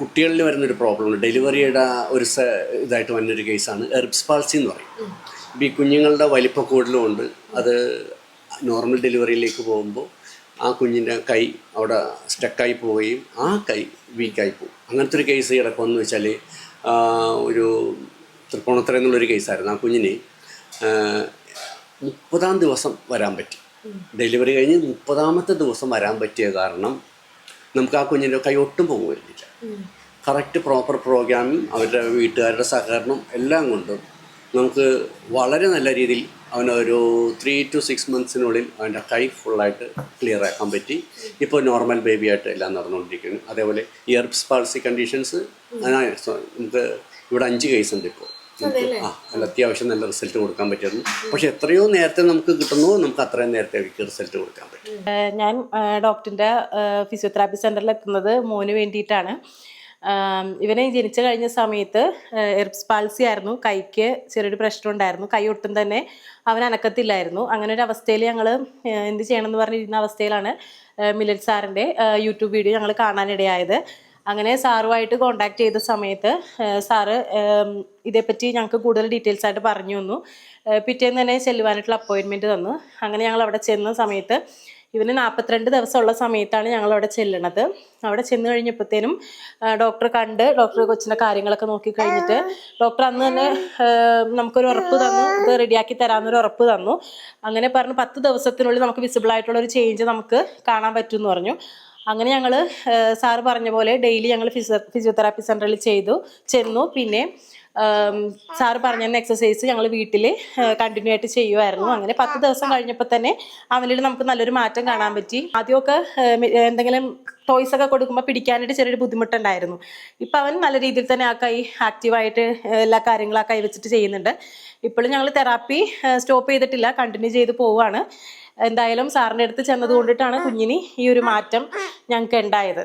കുട്ടികളിൽ വരുന്നൊരു പ്രോബ്ലം ഡെലിവറിയുടെ ഒരു സ ഇതായിട്ട് വന്നൊരു കേസാണ്. എർബ്സ് പാൾസി എന്ന് പറയും. ഇപ്പം ഈ കുഞ്ഞുങ്ങളുടെ വലിപ്പ കൂടുതലുമുണ്ട് അത് നോർമൽ ഡെലിവറിയിലേക്ക് പോകുമ്പോൾ ആ കുഞ്ഞിന്റെ കൈ അവിടെ സ്റ്റക്കായി പോവുകയും ആ കൈ വീക്കായി പോകും അങ്ങനത്തെ ഒരു കേസ് കിടക്കുമെന്ന് വെച്ചാൽ ഒരു തൃപ്പൂണത്ര എന്നുള്ളൊരു കേസായിരുന്നു ആ കുഞ്ഞിന്. മുപ്പതാം ദിവസം വരാൻ പറ്റി. ഡെലിവറി കഴിഞ്ഞ് മുപ്പതാമത്തെ ദിവസം വരാൻ പറ്റിയ കാരണം നമുക്ക് ആ കുഞ്ഞിന്റെ കൈ ഒട്ടും പോകുമായിരുന്നില്ല കറക്റ്റ് പ്രോപ്പർ പ്രോഗ്രാമിങ് അവരുടെ വീട്ടുകാരുടെ സഹകരണം എല്ലാം കൊണ്ടും നമുക്ക് വളരെ നല്ല രീതിയിൽ അവനൊരു ത്രീ ടു സിക്സ് മന്ത്സിനുള്ളിൽ അവന്റെ കൈ ഫുള്ളായിട്ട് ക്ലിയർ ആക്കാൻ പറ്റി. ഇപ്പോൾ നോർമൽ ബേബി ആയിട്ട് എല്ലാം നടന്നുകൊണ്ടിരിക്കുന്നു. അതേപോലെ ഇയർബ്സ് പാൾസി കണ്ടീഷൻസ് നമുക്ക് ഇവിടെ അഞ്ച് കേസ് ഉണ്ട് ഇപ്പോൾ. നല്ല അത്യാവശ്യം നല്ല റിസൾട്ട് കൊടുക്കാൻ പറ്റുന്നു. പക്ഷെ എത്രയോ നേരത്തെ നമുക്ക് കിട്ടുന്നു നമുക്ക് അത്രയും നേരത്തെ അവർക്ക് റിസൾട്ട് കൊടുക്കാൻ പറ്റും. ഞാൻ ഡോക്ടറിന്റെ ഡോക്ടറിന്റെ ഫിസിയോതെറാപ്പി സെന്ററിൽ എത്തുന്നത് മോന് വേണ്ടിയിട്ടാണ്. ഇവനെ ജനിച്ചു കഴിഞ്ഞ സമയത്ത് എർപ്സ് പാൽസി ആയിരുന്നു. കൈക്ക് ചെറിയൊരു പ്രശ്നം ഉണ്ടായിരുന്നു. കൈ ഒട്ടും തന്നെ അവൻ അനക്കത്തില്ലായിരുന്നു. അങ്ങനെ ഒരു അവസ്ഥയിൽ ഞങ്ങൾ എന്ത് ചെയ്യണം എന്ന് പറഞ്ഞിരുന്ന അവസ്ഥയിലാണ് മിലറ്റ് സാറിന്റെ യൂട്യൂബ് വീഡിയോ ഞങ്ങൾ കാണാനിടയായത്. അങ്ങനെ സാറുമായിട്ട് കോണ്ടാക്ട് ചെയ്ത സമയത്ത് സാറ് ഇതേപ്പറ്റി ഞങ്ങൾക്ക് കൂടുതൽ ഡീറ്റെയിൽസ് ആയിട്ട് പറഞ്ഞു തന്നു. പിറ്റേന്ന് തന്നെ ചെല്ലുവാനായിട്ടുള്ള അപ്പോയിൻമെന്റ് തന്നു. അങ്ങനെ ഞങ്ങൾ അവിടെ ചെന്ന സമയത്ത് ഇവന് നാൽപ്പത്തിരണ്ട് ദിവസമുള്ള സമയത്താണ് ഞങ്ങൾ അവിടെ ചെല്ലണത്. അവിടെ ചെന്ന് കഴിഞ്ഞപ്പോഴത്തേനും ഡോക്ടർ കണ്ട് ഡോക്ടർ കൊച്ചിന്റെ കാര്യങ്ങളൊക്കെ നോക്കി കഴിഞ്ഞിട്ട് ഡോക്ടർ അന്ന് തന്നെ നമുക്കൊരു ഉറപ്പ് തന്നു. ഇത് റെഡിയാക്കി തരാമെന്നൊരു ഉറപ്പ് തന്നു. അങ്ങനെ പറഞ്ഞു പത്ത് ദിവസത്തിനുള്ളിൽ നമുക്ക് വിസിബിൾ ആയിട്ടുള്ള ഒരു ചേഞ്ച് നമുക്ക് കാണാൻ പറ്റും എന്ന് പറഞ്ഞു. അങ്ങനെ ഞങ്ങൾ സാറ് പറഞ്ഞ പോലെ ഡെയിലി ഞങ്ങൾ ഫിസിയോ ഫിസിയോതെറാപ്പി സെന്ററിൽ ചെയ്തു ചെന്നു. പിന്നെ സാറ് പറഞ്ഞ എക്സസൈസ് ഞങ്ങൾ വീട്ടിൽ കണ്ടിന്യൂ ആയിട്ട് ചെയ്യുമായിരുന്നു അങ്ങനെ പത്ത് ദിവസം കഴിഞ്ഞപ്പോൾ തന്നെ അവനിൽ നമുക്ക് നല്ലൊരു മാറ്റം കാണാൻ പറ്റി. ആദ്യമൊക്കെ എന്തെങ്കിലും ടോയ്സ് ഒക്കെ കൊടുക്കുമ്പോൾ പിടിക്കാനായിട്ട് ചെറിയൊരു ബുദ്ധിമുട്ടുണ്ടായിരുന്നു. ഇപ്പം അവൻ നല്ല രീതിയിൽ തന്നെ ആ കൈ ആക്റ്റീവായിട്ട് എല്ലാ കാര്യങ്ങളും ആ കൈ വെച്ചിട്ട് ചെയ്യുന്നുണ്ട്. ഇപ്പോഴും ഞങ്ങൾ തെറാപ്പി സ്റ്റോപ്പ് ചെയ്തിട്ടില്ല കണ്ടിന്യൂ ചെയ്ത് പോവുകയാണ് എന്തായാലും സാറിന്റെ അടുത്ത് ചെന്നത് കൊണ്ടിട്ടാണ് കുഞ്ഞിന് ഈ ഒരു മാറ്റം ഞങ്ങൾക്ക് ഉണ്ടായത്.